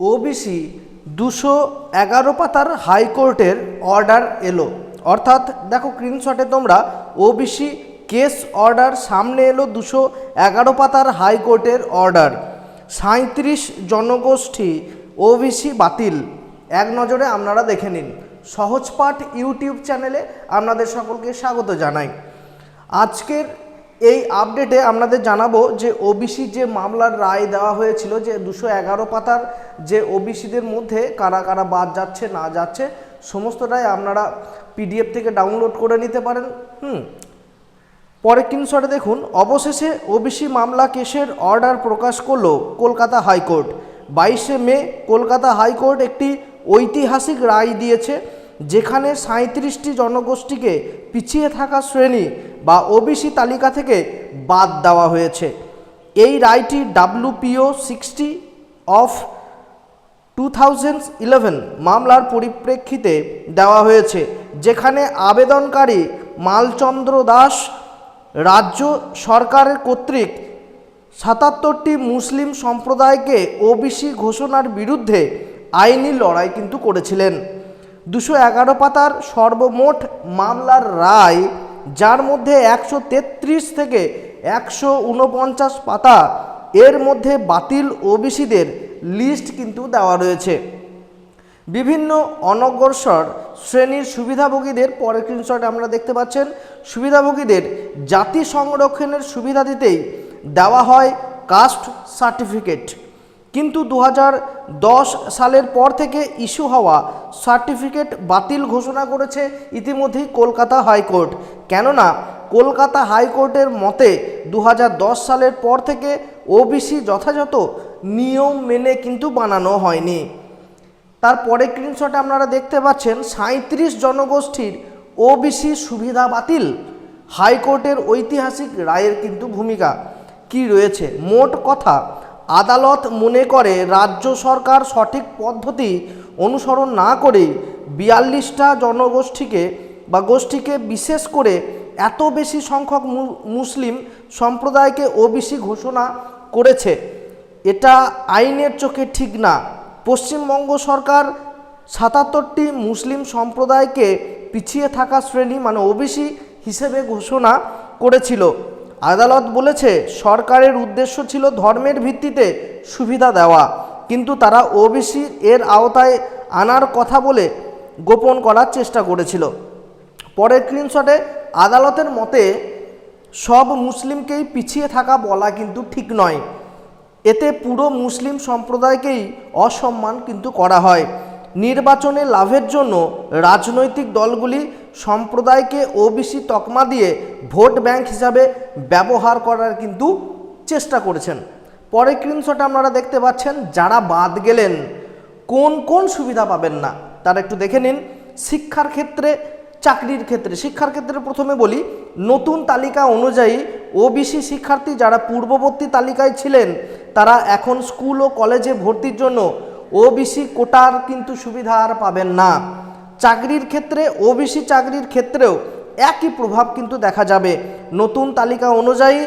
OBC দুশো এগারো পাতার হাইকোর্টের অর্ডার এলো। অর্থাৎ দেখো স্ক্রিনশটে তোমরা ওবিসি কেস অর্ডার সামনে এলো দুশো এগারো পাতার হাইকোর্টের অর্ডার। সাঁত্রিশ জনগোষ্ঠী ওবিসি বাতিল। এক নজরে আপনারা দেখে নিন। সহজপাঠ ইউটিউব চ্যানেলে আপনাদের সকলকে স্বাগত জানাই। আজকের এই আপডেটে আপনাদের জানাব যে ওবিসি যে মামলার রায় দেওয়া হয়েছিল যে দুশো এগারো পাতার যে ওবিসিদের মধ্যে কারা কারা বাদ যাচ্ছে, না যাচ্ছে, সমস্তটাই আপনারা পিডিএফ থেকে ডাউনলোড করে নিতে পারেন। হুম। পরে স্ক্রিনশটে দেখুন, অবশেষে ওবিসি মামলা কেসের অর্ডার প্রকাশ করল কলকাতা হাইকোর্ট। বাইশে মে কলকাতা হাইকোর্ট একটি ঐতিহাসিক রায় দিয়েছে। যেখানে সাঁত্রিশটি জনগোষ্ঠীকে পিছিয়ে থাকা শ্রেণি বা ওবিসি তালিকা থেকে বাদ দেওয়া হয়েছে। এই রায়টি WPO sixty of two thousand eleven মামলার পরিপ্রেক্ষিতে দেওয়া হয়েছে, যেখানে আবেদনকারী মালচন্দ্র দাস রাজ্য সরকারের কর্তৃক সাতাত্তরটি মুসলিম সম্প্রদায়কে ওবিসি ঘোষণার বিরুদ্ধে আইনি লড়াই কিন্তু করেছিলেন। দুশো এগারো পাতার সর্বমোট মামলার রায়, যার মধ্যে একশো তেত্রিশ থেকে একশো উনপঞ্চাশ পাতা এর মধ্যে বাতিল ওবিসিদের লিস্ট কিন্তু দেওয়া রয়েছে। বিভিন্ন অনগ্রসর শ্রেণির সুবিধাভোগীদের, পরের স্ক্রিনশট আমরা দেখতে পাচ্ছেন, সুবিধাভোগীদের জাতি সংরক্ষণের সুবিধা দিতেই দেওয়া হয় কাস্ট সার্টিফিকেট কিন্তু দু হাজার দশ সালের পর থেকে ইস্যু হওয়া সার্টিফিকেট বাতিল ঘোষণা করেছে ইতিমধ্যেই কলকাতা হাইকোর্ট। কেননা, কলকাতা হাইকোর্টের মতে দু হাজার দশ সালের পর থেকে ওবিসি যথাযথ নিয়ম মেনে কিন্তু বানানো হয়নি। তারপরে স্ক্রিনশটে আপনারা দেখতে পাচ্ছেন সাঁত্রিশ জনগোষ্ঠীর ওবিসি সুবিধা বাতিল। হাইকোর্টের ঐতিহাসিক রায়ের কিন্তু ভূমিকা কি রয়েছে? মোট কথা আদালত মনে করে রাজ্য সরকার সঠিক পদ্ধতি অনুসরণ না করে বিয়াল্লিশটা জনগোষ্ঠীকে বা গোষ্ঠীকে বিশেষ করে এত বেশি সংখ্যক মুসলিম সম্প্রদায়কে ওবিসি ঘোষণা করেছে। এটা আইনের চোখে ঠিক না। পশ্চিমবঙ্গ সরকার সাতাত্তরটি মুসলিম সম্প্রদায়কে পিছিয়ে থাকা শ্রেণি মানে ওবিসি হিসেবে ঘোষণা করেছিল। আদালত বলেছে, সরকারের উদ্দেশ্য ছিল ধর্মের ভিত্তিতে সুবিধা দেওয়া। কিন্তু তারা ওবিসি এর আওতায় আনার কথা বলে গোপন করার চেষ্টা করেছিল। পরের স্ক্রিনশটে আদালতের মতে, সব মুসলিমকেই পিছিয়ে থাকা বলা কিন্তু ঠিক নয়। এতে পুরো মুসলিম সম্প্রদায়কেই অসম্মান কিন্তু করা হয়। নির্বাচনে লাভের জন্য রাজনৈতিক দলগুলি সম্প্রদায়কে ওবিসি তকমা দিয়ে ভোট ব্যাংক হিসাবে ব্যবহার করার কিন্তু চেষ্টা করেছেন। পরে স্ক্রিনশটে আপনারা দেখতে পাচ্ছেন, যারা বাদ গেলেন, কোন কোন সুবিধা পাবেন না? তারা একটু দেখে নিন। শিক্ষার ক্ষেত্রে, চাকরির ক্ষেত্রে। শিক্ষার ক্ষেত্রে প্রথমে বলি, নতুন তালিকা অনুযায়ী ওবিসি শিক্ষার্থী যারা পূর্ববর্তী তালিকায় ছিলেন, তারা এখন স্কুল ও কলেজে ভর্তির জন্য ওবিসি কোটার কিন্তু সুবিধা আর পাবেন না। চাকরির ক্ষেত্রে ওবিসি চাকরির ক্ষেত্রেও একই প্রভাব কিন্তু দেখা যাবে। নতুন তালিকা অনুযায়ী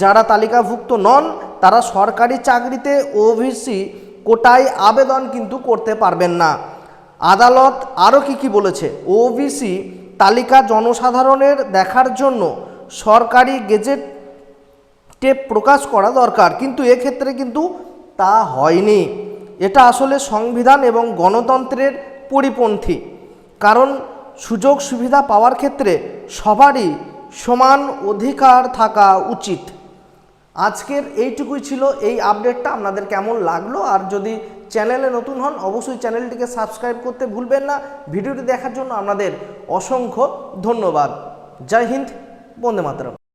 যারা তালিকাভুক্ত নন, তারা সরকারি চাকরিতে ওবিসি কোটায় আবেদন কিন্তু করতে পারবেন না। আদালত আরও কি কি বলেছে? ওবিসি তালিকা জনসাধারণের দেখার জন্য সরকারি গেজেট প্রকাশ করা দরকার, কিন্তু এক্ষেত্রে কিন্তু তা হয়নি। এটা আসলে সংবিধান এবং গণতন্ত্রের পরিপন্থী। কারণ সুযোগ সুবিধা পাওয়ার ক্ষেত্রে সবারই সমান অধিকার থাকা উচিত। আজকের এইটুকুই ছিল এই আপডেটটা আপনাদের কেমন লাগল? আর যদি চ্যানেলে নতুন হন, অবশ্যই চ্যানেলটিকে সাবস্ক্রাইব করতে ভুলবেন না। ভিডিওটি দেখার জন্য আপনাদের অসংখ্য ধন্যবাদ। জয় হিন্দ, বন্দে মাতরম।